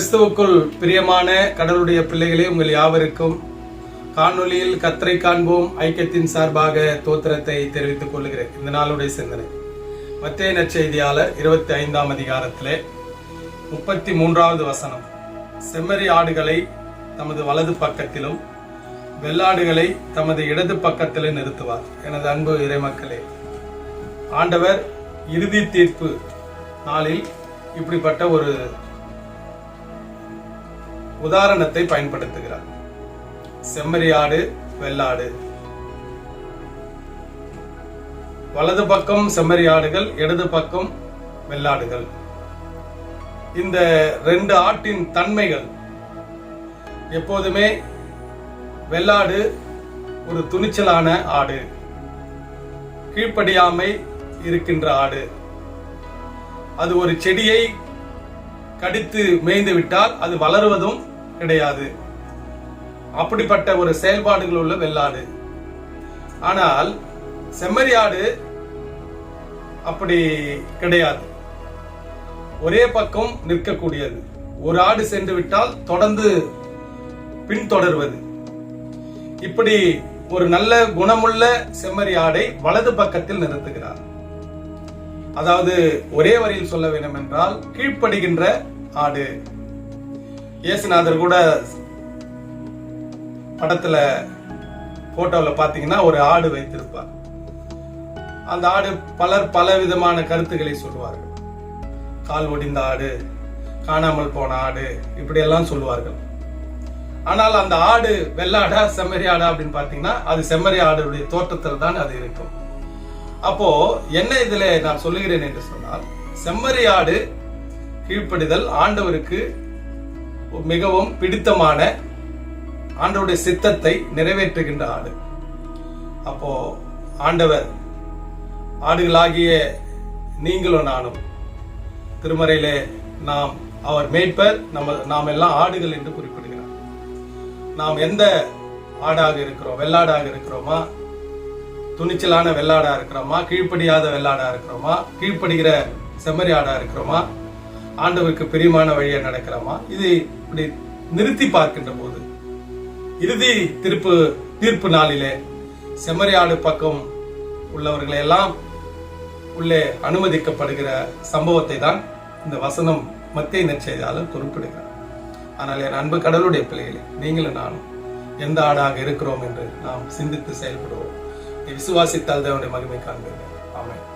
கிறிஸ்துவுக்குள் பிரியமான கடவுளுடைய பிள்ளைகளே உங்கள் யாவருக்கும் காணொலியில் கத்தரை காண்போம். ஐக்கியத்தின் சார்பாக தோத்திரத்தை தெரிவித்துக் கொள்கிறேன். இந்த நாளுடைய சிந்தனை. மத்திய நற்செய்தியாளர் இருபத்தி ஐந்தாம் அதிகாரத்திலே முப்பத்தி மூன்றாவது வசனம். செம்மறி ஆடுகளை தமது வலது பக்கத்திலும் வெள்ளாடுகளை தமது இடது பக்கத்திலே நிறுத்துவார். எனது அன்பு இறைமக்களே ஆண்டவர் இறுதி தீர்ப்பு நாளில் இப்படிப்பட்ட ஒரு உதாரணத்தை பயன்படுத்துகிறார். செம்மறியாடு வெள்ளாடு. வலது பக்கம் செம்மறியாடுகள் இடது பக்கம் வெள்ளாடுகள். இந்த ரெண்டு ஆட்டின் தன்மைகள் எப்போதுமே வெள்ளாடு ஒரு துணிச்சலான ஆடு கீழ்ப்படியாமை இருக்கின்ற ஆடு. அது ஒரு செடியை கடித்து மேய்ந்து விட்டால் அது வளருவதும் கிடையாது. அப்படிப்பட்ட ஒரு செயல்பாடுகள் உள்ள வெள்ளாடு. ஆனால் செம்மறியாடு அப்படி கிடையாது. ஒரே பக்கம் நிற்கக்கூடியது. ஒரு ஆடு சென்று விட்டால் தொடர்ந்து பின்தொடர்வது. இப்படி ஒரு நல்ல குணமுள்ள செம்மறி ஆடை வலது பக்கத்தில் நிறுத்துகிறார். அதாவது ஒரே வரியில் சொல்ல வேண்டும் என்றால் கீழ்ப்படுகின்ற ஆடு. இயேசுநாதர் கூட படத்துல போட்டோவில் பார்த்தீங்கன்னா ஒரு ஆடு வைத்திருப்பார். அந்த ஆடு பலர் பல விதமான கருத்துக்களை சொல்லுவார்கள். கால் ஒடிந்த ஆடு காணாமல் போன ஆடு இப்படியெல்லாம் சொல்லுவார்கள். ஆனால் அந்த ஆடு வெள்ளாடா செம்மறி ஆடா அப்படின்னு பார்த்தீங்கன்னா அது செம்மறி ஆடுடைய தோற்றத்தில் தான் அது இருக்கும். அப்போ என்ன இதில் நான் சொல்லுகிறேன் என்று சொன்னால் செம்மறி ஆடு கீழ்ப்படிதல் ஆண்டவருக்கு மிகவும் பிடித்தமான ஆண்டவருடைய சித்தத்தை நிறைவேற்றுகின்ற ஆடு. அப்போ ஆண்டவர் ஆடுகளாகிய நீங்களும் நானும் திருமறையிலே நாம் அவர் மேய்ப்பர் நம்ம நாம் எல்லாம் ஆடுகள் என்று குறிப்பிடுகிறார். நாம் எந்த ஆடாக இருக்கிறோம்? வெள்ளாடாக இருக்கிறோமா? துணிச்சலான வெள்ளாடா இருக்கிறோமா? கீழ்ப்படியாத வெள்ளாடா இருக்கிறோமா? கீழ்ப்படுகிற செம்மறி ஆடா இருக்கிறோமா? ஆண்டவருக்கு பிரியமான வழியா நடக்கிறோமா இது இப்படி நிறுத்தி பார்க்கின்ற போது இறுதி திருப்பு தீர்ப்பு நாளிலே செம்மறி ஆடு பக்கம் உள்ளவர்களை எல்லாம் உள்ளே அனுமதிக்கப்படுகிற சம்பவத்தை தான் இந்த வசனம் மத்திய நற்செய்தியாளர் குறிப்பிடுகிறார். ஆனால் என் அன்பு கடலுடைய பிள்ளைகளே நீங்களும் நானும் எந்த ஆடாக இருக்கிறோம் என்று நாம் சிந்தித்து செயல்படுவோம். நீ விசுவாசித்தால் தேவனுடைய மகிமை காண்பீர்கள். ஆமாம்